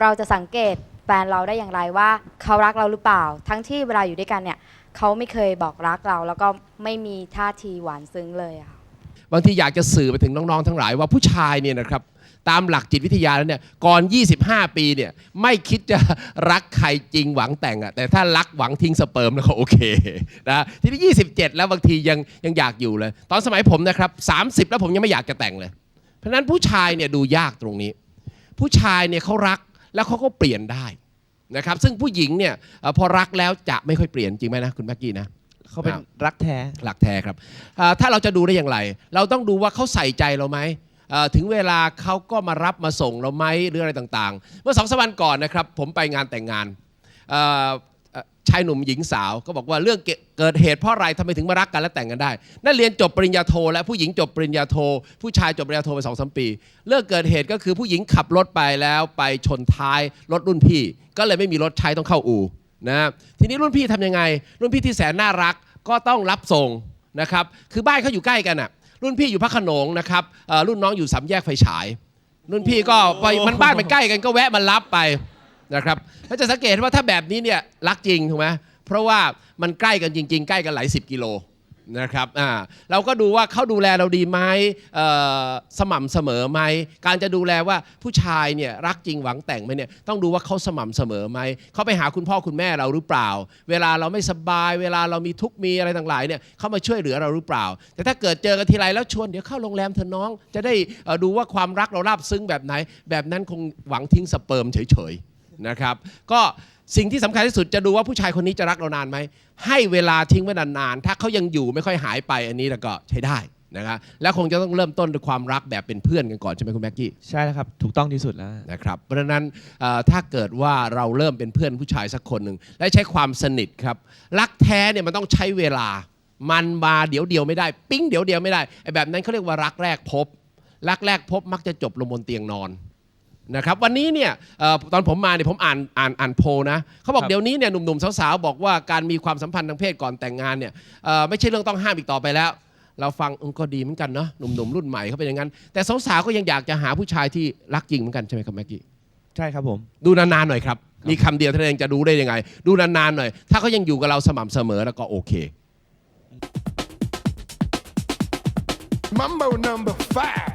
เราจะสังเกตแฟนเราได้อย่างไรว่าเขารักเราหรือเปล่า ทั้งที่เวลาอยู่ด้วยกันเนี่ยเขาไม่เคยบอกรักเรา แล้วก็ไม่มีท่าทีหวานซึ้งเลยอะค่ะ บางทีอยากจะสื่อไปถึงน้องๆ ทั้งหลายว่าผู้ชายเนี่ยนะครับตามหลักจิตวิทยาแล้วเนี่ยก่อน 25 ปีเนี่ยไม่คิดจะรักใครจริงหวังแต่งอะแต่ถ้ารักหวังทิ้งสเปิร์มแล้วก็โอเคนะทีนี้ 27 แล้วบางทียังยังอยากอยู่เลย ตอนสมัยผมนะครับ 30 แล้วผมยังไม่อยากจะแต่งเลย เพราะฉะนั้นผู้ชายเนี่ยดูยากตรงนี้ ผู้ชายเนี่ยเขารัก แล้วเขาก็เปลี่ยนได้นะครับ ซึ่งผู้หญิงเนี่ยเอ่อพอรักแล้วจะไม่ค่อยเปลี่ยนจริงไหมนะคุณแม็กกี้นะเขาเป็นครับรักแท้หลักแท้ครับอ่าถ้าเราจะดูได้อย่างไร เราต้องดูว่าเขาใส่ใจเราไหมเอ่อถึงเวลาเขาก็มารับมาส่งเราไหมหรืออะไรต่างๆ เมื่อสองสามวันก่อนนะครับ ผมไปงานแต่งงานเอ่อเอ่อ ชายหนุ่มหญิงสาวก็บอกว่าเรื่องเกิดเหตุเพราะอะไรทำไมถึงมารักกันและแต่งกันได้นั่นเรียนจบปริญญาโทและผู้หญิงจบปริญญาโท ผู้ชายจบปริญญาโทไปสองสามปี เรื่องเกิดเหตุก็คือผู้หญิงขับรถไปแล้วไปชนท้ายรถรุ่นพี่ ก็เลยไม่มีรถใช้ต้องเข้าอู่นะทีนี้รุ่นพี่ทำยังไง รุ่นพี่ที่แสนน่ารักก็ต้องรับส่งนะครับคือบ้านเขาอยู่ใกล้กันอะรุ่นพี่อยู่พระขนงนะครับรุ่นน้องอยู่สามแยกไฟฉาย รุ่นพี่ก็ไปมันบ้านมันใกล้กันก็แวะมารับไป นะครับแล้วจะสังเกตว่าถ้าแบบนี้เนี่ยรักจริงถูกไหมเพราะว่ามันใกล้กันจริง ๆ ใกล้กันหลายสิบกิโลนะครับอ่าเราก็ดูว่าเขาดูแลเราดีไหมสม่ำเสมอไหมการจะดูแลว่าผู้ชายเนี่ยรักจริงหวังแต่งไหมเนี่ยต้องดูว่าเขาสม่ำเสมอไหมเขาไปหาคุณพ่อคุณแม่เราหรือเปล่า เวลาเราไม่สบาย เวลาเรามีทุกข์มีอะไรต่างๆเนี่ยเขามาช่วยเหลือเราหรือเปล่า แต่ถ้าเกิดเจอกันทีไรแล้วชวนเดี๋ยวเข้าโรงแรมเถอน้อง จะได้ดูว่าความรักเราราบซึ้งแบบไหน แบบนั้นคงหวังทิ้งสเปิร์มเฉยๆ นะครับ ก็สิ่งที่สำคัญที่สุดจะดูว่าผู้ชายคนนี้จะรักเรานานไหม ให้เวลาทิ้งไว้นานๆ ถ้าเขายังอยู่ไม่ค่อยหายไปอันนี้แล้วก็ใช้ได้นะครับแล้วคงจะต้องเริ่มต้นด้วยความรักแบบเป็นเพื่อนกันก่อนใช่ไหมคุณแม็กกี้ใช่แล้วครับ ถูกต้องที่สุดแล้วนะครับเพราะฉะนั้นเอ่อถ้าเกิดว่าเราเริ่มเป็นเพื่อนผู้ชายสักคนหนึ่งและใช้ความสนิทครับ รักแท้เนี่ยมันต้องใช้เวลา มันมาเดี๋ยวเดียวไม่ได้ ปิ้งเดี๋ยวเดียวไม่ได้ไอ้แบบนั้นเขาเรียกว่ารักแรกพบ รักแรกพบมักจะจบลงบนเตียงนอน นะครับวันนี้เนี่ยเอ่อตอนผมมาเนี่ยผมอ่านอ่านอ่านโพลนะเขาบอกครับเดี๋ยวนี้เนี่ยหนุ่มๆสาวๆบอกว่าการมีความสัมพันธ์ทางเพศก่อนแต่งงานเนี่ยเอ่อไม่ใช่เรื่องต้องห้ามอีกต่อไปแล้ว เราฟังเออก็ดีเหมือนกันเนาะหนุ่มๆรุ่นใหม่เขาเป็นอย่างนั้น แต่สาวๆก็ยังอยากจะหาผู้ชายที่รักจริงเหมือนกันใช่ไหมครับแม็กกี้ใช่ครับผม ดูนานๆหน่อยครับมีคำเดียวเท่านั้นเองจะดูได้ยังไง ดูนานๆหน่อย ถ้าเขายังอยู่กับเราสม่ำเสมอแล้วก็โอเค Mambo number five.